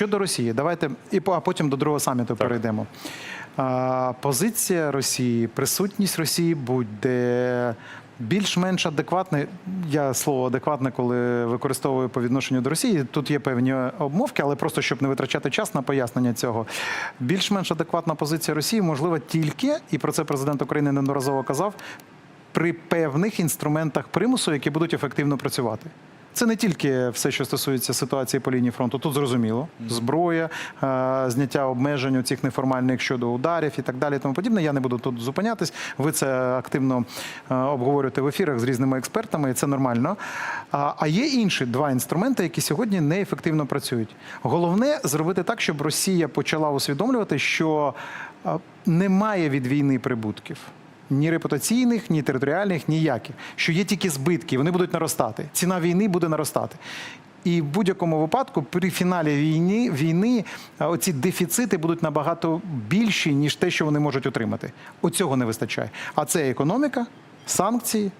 щодо Росії, давайте і а потім до другого саміту перейдемо. А, позиція Росії, присутність Росії буде більш-менш адекватна. Я слово адекватне, коли використовую по відношенню до Росії. Тут є певні обмовки, але просто щоб не витрачати час на пояснення цього. Більш-менш адекватна позиція Росії можлива тільки, і про це президент України неодноразово казав, при певних інструментах примусу, які будуть ефективно працювати. Це не тільки все, що стосується ситуації по лінії фронту. Тут зрозуміло, зброя, е, зняття обмежень у цих неформальних щодо ударів і так далі. Тому подібне. Я не буду тут зупинятись. Ви це активно е, обговорюєте в ефірах з різними експертами, і це нормально. А, є інші два інструменти, які сьогодні неефективно працюють. Головне зробити так, щоб Росія почала усвідомлювати, що е, немає від війни прибутків ні репутаційних, ні територіальних, ніяких. Що є тільки збитки, вони будуть наростати. Ціна війни буде наростати. І в будь-якому випадку при фіналі війни, війни оці дефіцити будуть набагато більші, ніж те, що вони можуть отримати. Оцього не вистачає. А це економіка, санкції,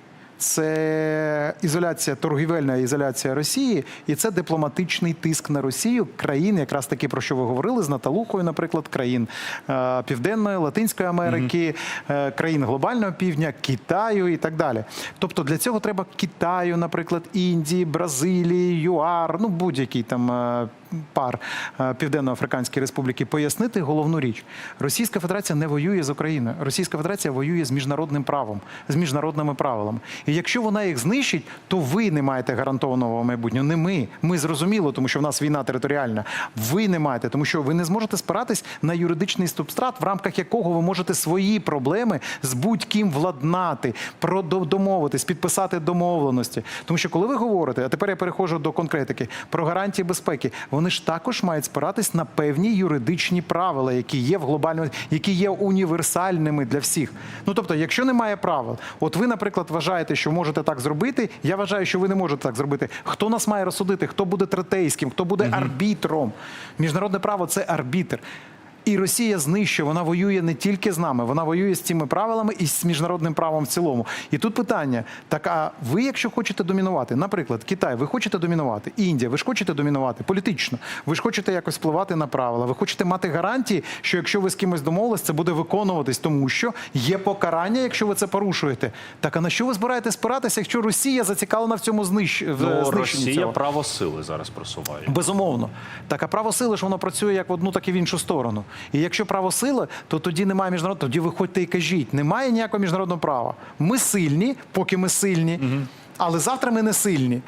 це ізоляція, торгівельна ізоляція Росії, і це дипломатичний тиск на Росію країн, якраз таки про що ви говорили з Наталухою, наприклад, країн е, Південної, Латинської Америки, е, країн глобального півдня, Китаю і так далі. Тобто для цього треба Китаю, наприклад, Індії, Бразилії, ЮАР, ну будь-який там. Пар е, Південно-Африканської Республіки пояснити головну річ: Російська Федерація не воює з Україною. Російська Федерація воює з міжнародним правом, з міжнародними правилами. І якщо вона їх знищить, то ви не маєте гарантованого майбутнього. Не ми. Ми зрозуміло, тому що в нас війна територіальна. Ви не маєте, тому що ви не зможете спиратись на юридичний субстрат, в рамках якого ви можете свої проблеми з будь-ким владнати, домовитись, підписати домовленості. Тому що коли ви говорите, а тепер я переходжу до конкретики про гарантії безпеки, вони ж також мають спиратись на певні юридичні правила, які є в глобальному, які є універсальними для всіх. Ну тобто, якщо немає правил, от ви, наприклад, вважаєте, що можете так зробити. Я вважаю, що ви не можете так зробити. Хто нас має розсудити? Хто буде третейським? Хто буде арбітром? Міжнародне право це арбітр. І Росія знищує, вона воює не тільки з нами, вона воює з цими правилами і з міжнародним правом в цілому. І тут питання: так а ви, якщо хочете домінувати, наприклад, Китай, ви хочете домінувати, Індія, ви ж хочете домінувати політично, ви ж хочете якось впливати на правила, ви хочете мати гарантії, що якщо ви з кимось домовились, це буде виконуватись, тому що є покарання, якщо ви це порушуєте. Так а на що ви збираєтесь спиратися, якщо Росія зацікавлена в цьому знищ... Ну, знищенні Росія цього? право сили зараз просуває. Безумовно. Так, а право сили ж воно працює як в одну, так і в іншу сторону. І якщо право сили, то тоді немає міжнародного, тоді виходьте і кажіть, немає ніякого міжнародного права. Ми сильні, поки ми сильні, але завтра ми не сильні.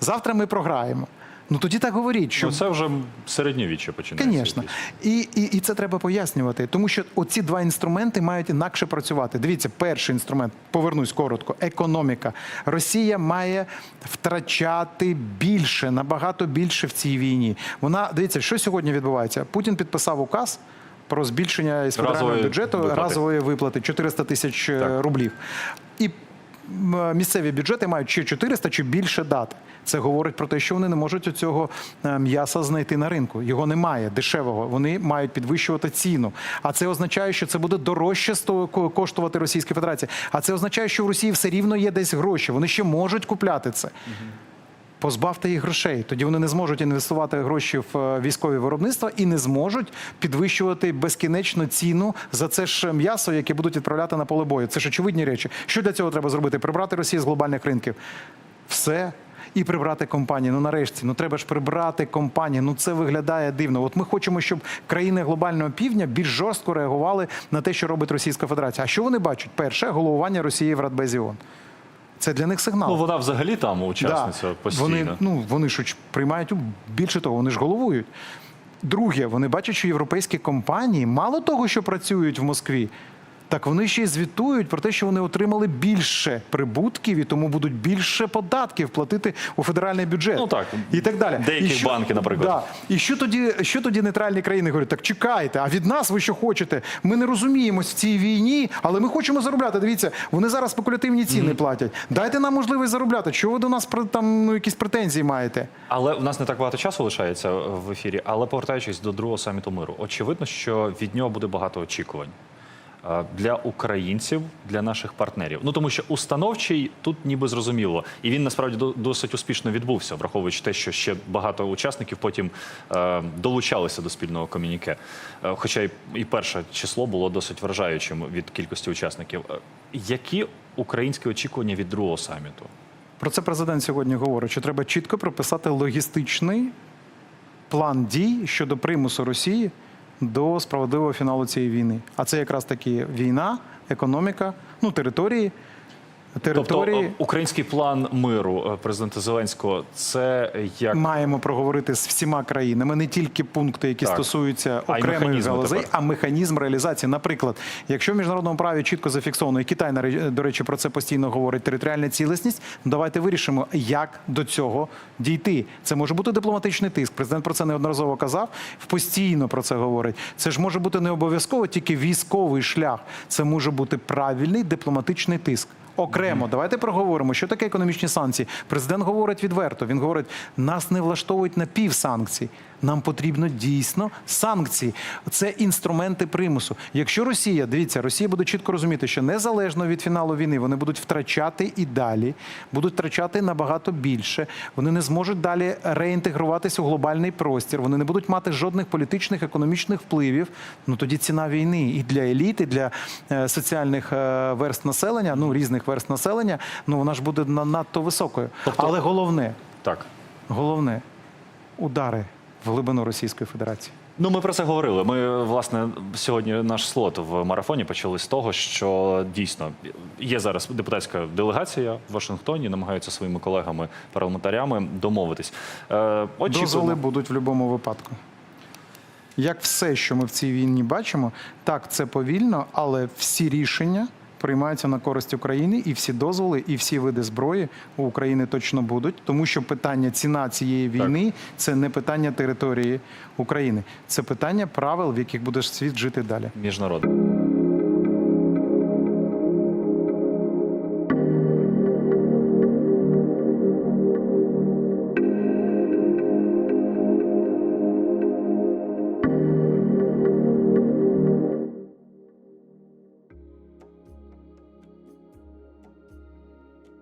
Завтра ми програємо. Ну тоді так говоріть, що Ну, це вже середньовіччя починається. Звісно. І, і, і це треба пояснювати, тому що оці два інструменти мають інакше працювати. Дивіться, перший інструмент, повернусь коротко, економіка. Росія має втрачати більше, набагато більше в цій війні. Вона дивіться, що сьогодні відбувається. Путін підписав указ. Про збільшення із федерального бюджету виплати. разової виплати 400 тисяч е, рублів. І місцеві бюджети мають чи 400, чи більше дати. Це говорить про те, що вони не можуть у цього е, м'яса знайти на ринку. Його немає дешевого. Вони мають підвищувати ціну. А це означає, що це буде дорожче коштувати Російській Федерації. А це означає, що в Росії все рівно є десь гроші. Вони ще можуть купляти це. Позбавте їх грошей. Тоді вони не зможуть інвестувати гроші в е, військові виробництва і не зможуть підвищувати безкінечно ціну за це ж м'ясо, яке будуть відправляти на поле бою. Це ж очевидні речі. Що для цього треба зробити? Прибрати Росію з глобальних ринків. Все. І прибрати компанії. Ну нарешті, ну треба ж прибрати компанії. Ну це виглядає дивно. От ми хочемо, щоб країни глобального півдня більш жорстко реагували на те, що робить Російська Федерація. А що вони бачать? Перше головування Росії в Радбезі ООН. Це для них сигнал. Ну, вона взагалі там учасниця Да. постійно. Вони, ну, вони ж приймають, більше того, вони ж головують. Друге, вони бачать, що європейські компанії, мало того, що працюють в Москві, так вони ще й звітують про те, що вони отримали більше прибутків і тому будуть більше податків платити у федеральний бюджет. Ну, так. І так далі. Деякі І що- банки, наприклад. Да. І що тоді, що тоді нейтральні країни говорять? Так чекайте, а від нас ви що хочете? Ми не розуміємось в цій війні, але ми хочемо заробляти. Дивіться, вони зараз спекулятивні ціни платять. Дайте нам можливість заробляти. Чого ви до нас там ну, якісь претензії маєте? Але в нас не так багато часу лишається в ефірі. Але повертаючись до другого саміту миру, очевидно, що від нього буде багато очікувань. Е, для українців, для наших партнерів? Ну тому що установчий тут ніби зрозуміло, і він насправді до- досить успішно відбувся, враховуючи те, що ще багато учасників потім е, долучалися до спільного комюніке. Е, хоча і, перше число було досить вражаючим від кількості учасників. Які українські очікування від другого саміту? Про це президент сьогодні говорить, що треба чітко прописати логістичний план дій щодо примусу Росії до справедливого фіналу цієї війни. А це якраз таки війна, економіка, ну території. Території Тобто е, український план миру е, президента Зеленського це як маємо проговорити з всіма країнами не тільки пункти, які Так. стосуються окремих галузей, тепер. а механізм реалізації. Наприклад, якщо в міжнародному праві чітко зафіксовано, і Китай на до речі про це постійно говорить, територіальна цілісність. Давайте вирішимо, як до цього дійти. Це може бути дипломатичний тиск. Президент про це неодноразово казав. Постійно про це говорить. Це ж може бути не обов'язково тільки військовий шлях. Це може бути правильний дипломатичний тиск. Окремо, давайте проговоримо, що таке економічні санкції. Президент говорить відверто. Він говорить, нас не влаштовують напівсанкцій. Нам потрібно дійсно санкції. Це інструменти примусу. Якщо Росія, дивіться, Росія буде чітко розуміти, що незалежно від фіналу війни вони будуть втрачати і далі, будуть втрачати набагато більше. Вони не зможуть далі реінтегруватися у глобальний простір. Вони не будуть мати жодних політичних, економічних впливів. Ну тоді ціна війни і для еліт, і для е, соціальних е, верст населення, ну різних верст населення, ну вона ж буде надто високою. Тобто- Але головне, так. головне удари в глибину Російської Федерації. Ну, ми про це говорили. Ми власне сьогодні наш слот в марафоні почали з того, що дійсно є зараз депутатська делегація в Вашингтоні, намагаються своїми колегами парламентарями домовитись. Е, Дозволи будуть в будь-якому випадку. Як все, що ми в цій війні бачимо, так це повільно, але всі рішення приймаються на користь України, і всі дозволи, і всі види зброї у України точно будуть, тому що питання ціна цієї війни це не питання території України, це питання правил, в яких буде світ жити далі. Міжнародний.